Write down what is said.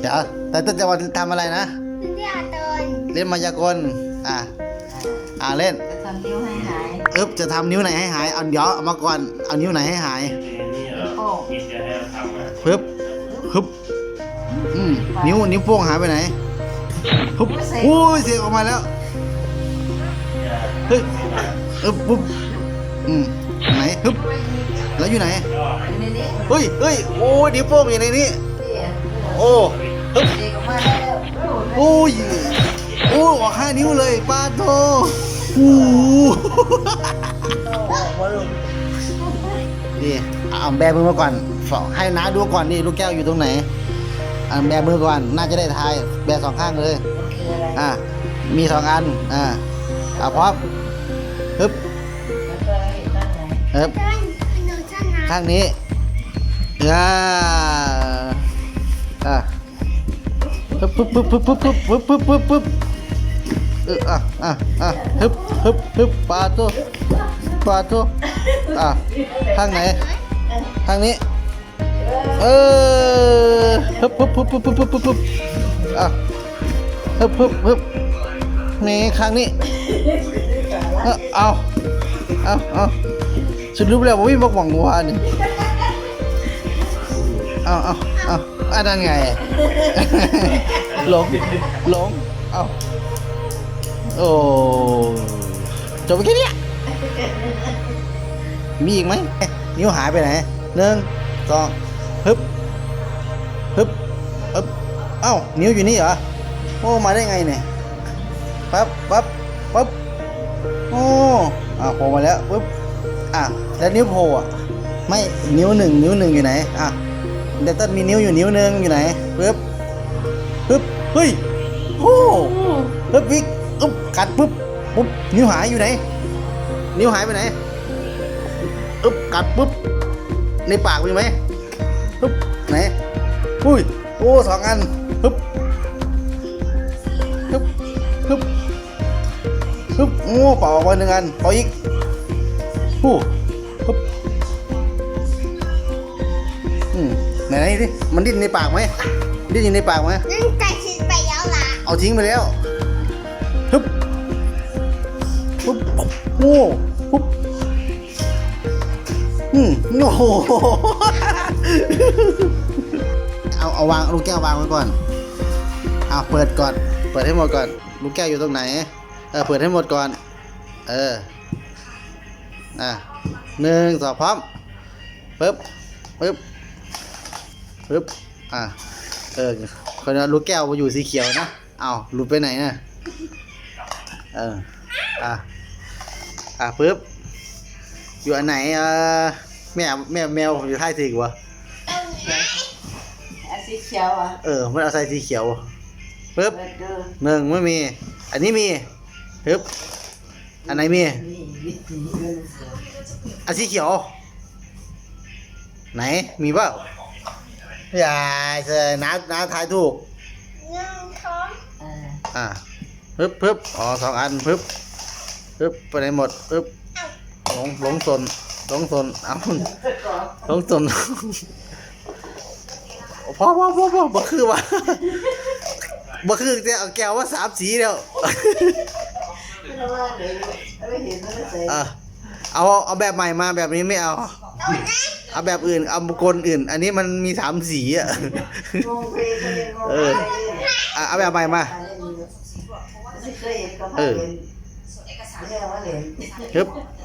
เดี๋ยวแต่ต้นจะวันทำอะไรนะ เรียกตนเล่นมายากล อะ อ่าเล่น จะทำนิ้วให้หายอึ๊บจะทำนิ้วไหนให้หาย เอาเดี๋ยวเอามาก่อน เอานิ้วไหนให้หายนี่เหรอคิดจะให้เราทำอะปึ๊บปึ๊บอืมนิ้วนิ้วโป้งหายไปไหนปึ๊บโอ้ยเสียงออกมาแล้ว เฮ้ยอึ๊บปึ๊บอืมไหนปึ๊บแล้วอยู่ไหน อยู่ในนี้เฮ้ยเฮ้ยโอ้ยนิ้วโป้งอยู่ในนี้พี่อะโอ้ ปึ๊บเด็กออกมาได้แล้วโอ้ยโอ้ออกห้านิ้วเลยปาโตโอ้โหนี่เอาแบมือมาก่อนฝอกให้น้าดูก่อนนี่ลูกแก้วอยู่ตรงไหนอ่าแบมือก่อนน่าจะได้ทาย แบสองข้างเลยคืออะไรอ่ามีสองอันอ่าเอาพร้อมฮึบแล้วก็ให้ตั้งไหนฮึบต้นหนูชนะข้างนี้อ่าอ่า ปึ๊บปึ๊บปึ๊บปึ๊บปึ๊บปึ๊บปึ๊บปึ๊บปึ๊บเอออะอะอะฮึบฮึบฮึบปาโตปาโตอะข้างไหนข้างนี้เออฮึบฮึบฮึบฮึบฮึบฮึบฮึบอะฮึบฮึบฮึบนี่ข้างนี้เออเอาเอาเอาฉันรู้แล้ววิ่งบอกหวังวานี่เอาเอาเอา อันนั้นไงหลงหลง เอาโอ้จบไปแค่เนี้ยมีอีกไหม นิ้วหายไปไหนหนึ่งสองฮึบฮึบฮึบเอ้า นิ้วอยู่นี่เหรอ โอ้ มาได้ไงเนี่ย ปั๊บปั๊บปั๊บโอ้ อะโผล่มาแล้วปึ๊บ อะ แล้วนิ้วโผล่อะ ไม่ นิ้วหนึ่ง นิ้วหนึ่งอยู่ไหน อะ เดยวต้นมีนิ้วอยู่นิ้วหนึ่งอยู่ไหนปึ๊บปึ๊บเฮ้ยโอ้ปึ๊บวิกอึ๊บกัดปึ๊บปุ๊บนิ้วหายอยู่ไหน นิ้วหายไปไหนอึ๊บกัดปึ๊บในปากมีไหมปึ๊บไหนอุ้ยโอ้สองอันปึ๊บปึ๊บปึ๊บปึ๊บโอ้เป่าออกมาหนึ่งอันเป่าอีกฮู้ ไหนไหนดิมันดิ้นในปากไหมดิ้นอยู่ในปากไหมนั่นแต่ชิดไปแล้วล่ะเอาทิ้งไปแล้วฮึบปุ๊บโอ้ปุ๊บอืมโอ้โหเอาเอาวางลูกแก้ววางไว้ก่อนเอาเปิดก่อน เปิดให้หมดก่อน ลูกแก้วอยู่ตรงไหน เออเปิดให้หมดก่อน เอออะหนึ่งสองพร้อมปึ๊บปึ๊บ ปึ๊บอะเออคนนั้นลูกแก้วมาอยู่สีเขียวนะเอาหลุดไปไหนน่ะเอออะอะปึ๊บอยู่อันไหนเออแม่แม่แมวอยู่ท้ายสีกวะอันสีเขียวอะเออมันเอาใส่สีเขียวปึ๊บเปิดดูหนึ่งไม่มี อันนี้มีปึ๊บอันไหนมีนี่วิธีเงินเสืออันสีเขียว ไหนมีเปล่า อย่าเจอน้าน้าทายถูกหนึ่งสองเอออ่าปึ๊บปึ๊บอ๋อสองอันปึ๊บปึ๊บไปไหนหมดปึ๊บหลงหลงสนหลงสนเอาหลงสนพ่อพ่อพ่อพ่อบ่คือว่าบ่คือจะเอาแก้วว่าสามสีแล้วไม่รู้ว่าเดี๋ยวไม่เห็นไม่ใส่อะเอาเอาแบบใหม่มาแบบนี้ไม่เอา เอาแบบอื่น เอากลอื่น อันนี้มันมีสามสีอะ งงเพลงก็ยังงงเออ อะเอาแบบใหม่มา ไม่เคยเห็นกับพ่อเห็นไม่ใช่ว่าเห็นฮึบอืม